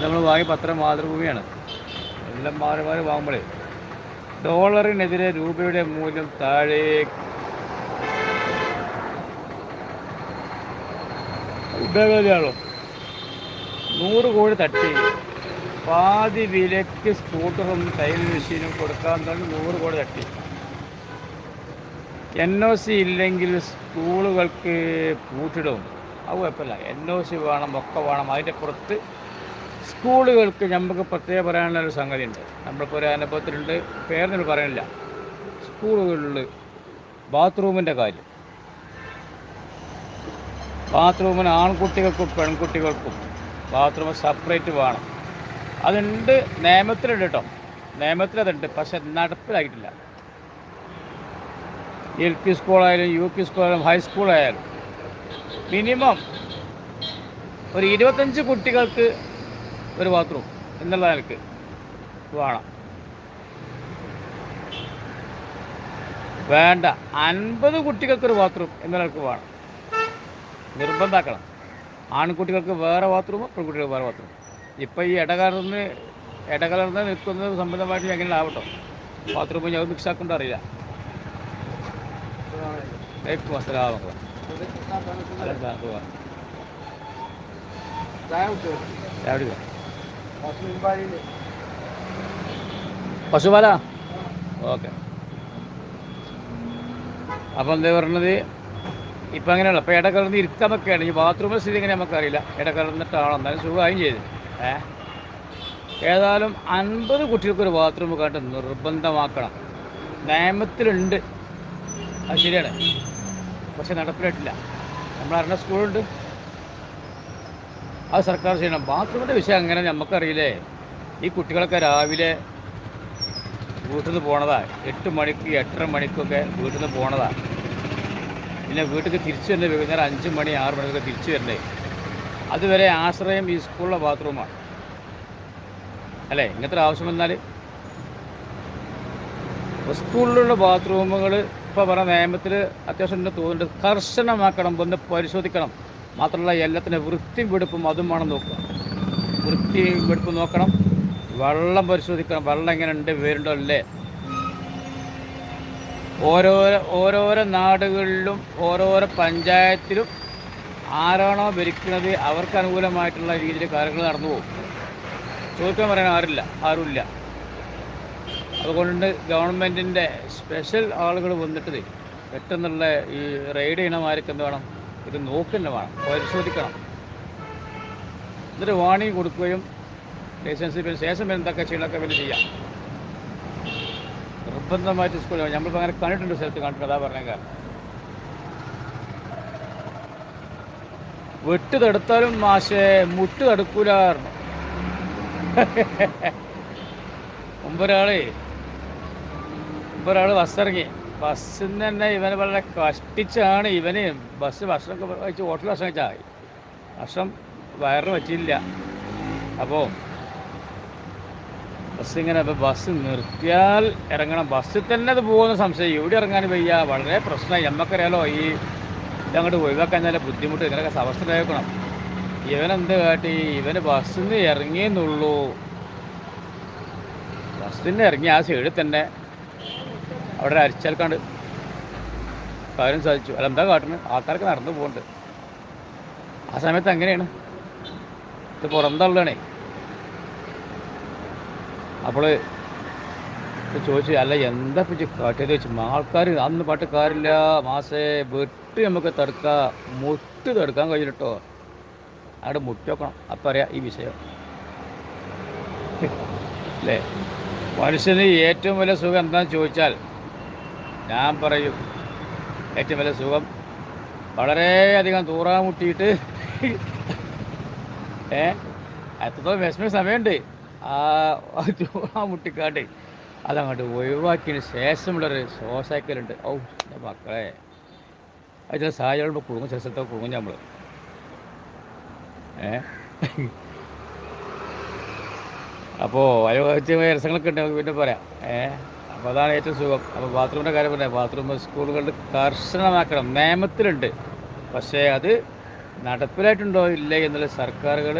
നമ്മൾ വാങ്ങി പത്രം മാതൃഭൂമിയാണ്. എല്ലാം മാറി വാങ്ങുമ്പോഴേ ഡോളറിനെതിരെ രൂപയുടെ മൂല്യം താഴെ ഉപയോഗമാണല്ലോ നൂറ് കോടി തട്ടി. പാതി വിലയ്ക്ക് സ്കൂട്ടറും തയ്യൽ മെഷീനും കൊടുക്കാൻ തന്നെ നൂറ് കോടി തട്ടി. എൻ ഒ സി ഇല്ലെങ്കിൽ സ്കൂളുകൾക്ക് പൂട്ടിടും. അത് കുഴപ്പമില്ല. എൻ ഒ സി വേണം ഒക്കെ വേണം. അതിന്റെ പുറത്ത് സ്കൂളുകൾക്ക് നമുക്ക് പ്രത്യേകം പറയാനുള്ള ഒരു സംഗതിയുണ്ട്. നമ്മളിപ്പോൾ ഒരു അനുഭവത്തിലുണ്ട്. പേരിന് പറയണില്ല. സ്കൂളുകളിൽ ബാത്റൂമിന്റെ കാര്യം. ബാത്റൂമിന് ആൺകുട്ടികൾക്കും പെൺകുട്ടികൾക്കും ബാത്റൂം സെപ്പറേറ്റ് വേണം. അതുണ്ട് നിയമത്തിലുണ്ട് കേട്ടോ. നിയമത്തിൽ അതുണ്ട് പക്ഷെ നടപ്പിലായിട്ടില്ല. എൽ പി സ്കൂളായാലും യു പി സ്കൂളായാലും ഹൈസ്കൂളായാലും മിനിമം ഒരു ഇരുപത്തഞ്ച് കുട്ടികൾക്ക് ഒരു ബാത്റൂം എന്നുള്ള നിലയ്ക്ക്. വേണം. വേണ്ട. അൻപത് കുട്ടികൾക്ക് ഒരു ബാത്റൂം എന്നുള്ള നിലയ്ക്ക് വേണം. നിർബന്ധമാക്കണം ആൺകുട്ടികൾക്ക് വേറെ ബാത്റൂം പെൺകുട്ടികൾക്ക് വേറെ ബാത്റൂം ഇപ്പം ഈ ഇടകലർന്ന് ഇടകലർന്ന് നിൽക്കുന്നത് സംബന്ധമായിട്ട് എങ്ങനെ ആവട്ടോ? ബാത്റൂം ഞങ്ങൾ മിക്സ് ആക്കേണ്ട അറിയില്ല. വലൈക്കും അസ്സലാം പശുപാല? ഓക്കെ. അപ്പം എന്താ പറഞ്ഞത്? ഇപ്പം അങ്ങനെയല്ല ഇപ്പം ഇടകലർന്ന് ഇരിക്കാമൊക്കെയാണ് ഈ ബാത്റൂമിൽ സ്ഥിതി എങ്ങനെ നമുക്കറിയില്ല. ഇടകലർന്നിട്ടാണോ? എന്നാലും സുഖമായും ചെയ്ത്. ഏ? ഏതായാലും അൻപത് കുട്ടികൾക്കൊരു ബാത്റൂം കണ്ട് നിർബന്ധമാക്കണം. നിയമത്തിലുണ്ട്. അത് ശരിയാണ്. പക്ഷെ നടപ്പിലായിട്ടില്ല. നമ്മളറിഞ്ഞ സ്കൂളുണ്ട്. അത് സർക്കാർ ചെയ്യണം. ബാത്റൂമിന്റെ വിഷയം അങ്ങനെ നമുക്കറിയില്ലേ? ഈ കുട്ടികളൊക്കെ രാവിലെ വീട്ടിൽ നിന്ന് പോണതാ. എട്ട് മണിക്ക് എട്ടര മണിക്കൊക്കെ വീട്ടിൽ നിന്ന് പോണതാ. പിന്നെ വീട്ടിൽ തിരിച്ചു വരുന്നത് വൈകുന്നേരം അഞ്ച് മണി ആറ് മണിക്കൊക്കെ തിരിച്ചു വരണ്ടേ? അതുവരെ ആശ്രയം ഈ സ്കൂളിലെ ബാത്റൂമാണ്. അല്ലേ? ഇങ്ങനത്തെ ആവശ്യം വന്നാൽ സ്കൂളിലുള്ള ബാത്റൂമുകൾ ഇപ്പോൾ പറഞ്ഞ നിയമത്തിൽ അത്യാവശ്യം തോന്നുന്നുണ്ട്. കർശനമാക്കണം ഒന്ന് പരിശോധിക്കണം. മാത്രമല്ല എല്ലാത്തിനും വൃത്തി വെടുപ്പും അതും വേണം നോക്കുക. വൃത്തി വെടുപ്പ് നോക്കണം. വെള്ളം പരിശോധിക്കണം. വെള്ളം എങ്ങനെ ഉണ്ട് വരുന്നുണ്ടോ അല്ലേ ഓരോരോ ഓരോരോ നാടുകളിലും ഓരോരോ പഞ്ചായത്തിലും ആരാണോ ഭരിക്കുന്നത് അവർക്ക് അനുകൂലമായിട്ടുള്ള രീതിയിൽ കാര്യങ്ങൾ നടന്നു പോകും. ചോദിക്കാൻ പറയാൻ ആരില്ല ആരുമില്ല. അതുകൊണ്ട് ഗവൺമെന്റിന്റെ സ്പെഷ്യൽ ആളുകൾ വന്നിട്ട് പെട്ടെന്നുള്ള ഈ റെയ്ഡ് ചെയ്യണമാർക്ക് എന്ത് വേണം? ഇത് നോക്കുന്ന വേണം പരിശോധിക്കണം. എന്നിട്ട് വാണിംഗ് കൊടുക്കുകയും ലൈസൻസിന് ശേഷം എന്തൊക്കെ ചെയ്യണമൊക്കെ പിന്നെ ചെയ്യാം. നിർബന്ധമായിട്ട് സ്കൂളിൽ നമ്മളിപ്പോൾ അങ്ങനെ കണ്ടിട്ടുണ്ട് സ്ഥലത്ത് കണ്ടിട്ടുണ്ട് അതാ പറഞ്ഞ കാരണം വെട്ട് തടുത്താലും മാഷേ മുട്ട് തടുക്കൂലായിരുന്നു ഒമ്പൊരാളേ ഒമ്പൊരാൾ ബസ്സിറങ്ങി ബസ്സിൽ നിന്ന് തന്നെ ഇവനെ വളരെ കഷ്ടിച്ചാണ് ഇവന് ബസ് ഭക്ഷണമൊക്കെ കഴിച്ച് ഹോട്ടൽ ഭക്ഷണം വെച്ചായി ഭക്ഷണം വയറിന് പറ്റിയില്ല. അപ്പോൾ ബസ് ഇങ്ങനെ ഇപ്പോൾ ബസ് നിർത്തിയാൽ ഇറങ്ങണം. ബസ്സിൽ തന്നെ അത് പോകുന്ന സംശയം. എവിടെ ഇറങ്ങാൻ വയ്യ. വളരെ പ്രശ്നമായി. നമുക്കറിയാലോ ഈ ഇതങ്ങോട്ട് ഒഴിവാക്കാൻ നല്ല ബുദ്ധിമുട്ട്. ഇങ്ങനെയൊക്കെ അവസ്ഥ ഉണ്ടായിരിക്കണം ഇവനെന്ത് കാട്ടി? ഇവന് ബസ്സിൽ നിന്ന് ഇറങ്ങിയെന്നുള്ളൂ. ബസ്സിൽ നിന്ന് ഇറങ്ങി ആ സൈഡിൽ തന്നെ അവിടെ അരിച്ചേൽക്കാണ്ട് കാര്യം സാധിച്ചു. അല്ല എന്താ കാട്ടുന്നത് ആൾക്കാർക്ക് നടന്നു പോകുന്നുണ്ട് ആ സമയത്ത് എങ്ങനെയാണ്? ഇത് പുറന്തള്ളണേ. അപ്പോൾ ചോദിച്ചു അല്ല എന്താ പിച്ച് കാട്ടിയത് ചോദിച്ചു ആൾക്കാർ അന്ന് പാട്ട് കാറില്ല മാസേ വെട്ട് നമുക്ക് തടുക്കാം. മുട്ട് തടുക്കാൻ കഴിഞ്ഞിട്ടോ? അവിടെ മുട്ട് വെക്കണം. അപ്പം അറിയാം ഈ വിഷയം. അല്ലേ മനുഷ്യന് ഏറ്റവും വലിയ സുഖം എന്താണെന്ന് ചോദിച്ചാൽ ഞാൻ പറയും ഏറ്റവും വലിയ സുഖം. വളരെയധികം തൂറാ മുട്ടിയിട്ട് ഏ എത്രത്തോളം വിഷമ സമയമുണ്ട്. ആ തൂറാൻ മുട്ടിക്കാണ്ട് അതങ്ങോട്ട് ഒഴിവാക്കിയതിന് ശേഷമുള്ളൊരു സോസാക്കലുണ്ട് ഔ എന്റെ മക്കളെ. അത് ചില സാഹചര്യം കുടുങ്ങും ചില സ്ഥലത്തൊക്കെ കുടുങ്ങും നമ്മൾ ഏ? അപ്പോൾ അയോഗ്യമായ രസങ്ങളൊക്കെ ഉണ്ട് നമുക്ക് പിന്നെ പറയാം. ഏ? അപ്പോൾ അതാണ് ഏറ്റവും സുഖം. അപ്പോൾ ബാത്റൂമിന്റെ കാര്യം പറഞ്ഞാൽ ബാത്റൂം സ്കൂളുകളിൽ കർശനമാക്കണം. നിയമത്തിലുണ്ട്. പക്ഷേ അത് നടപ്പിലായിട്ടുണ്ടോ ഇല്ലേ എന്നുള്ള സർക്കാരുകൾ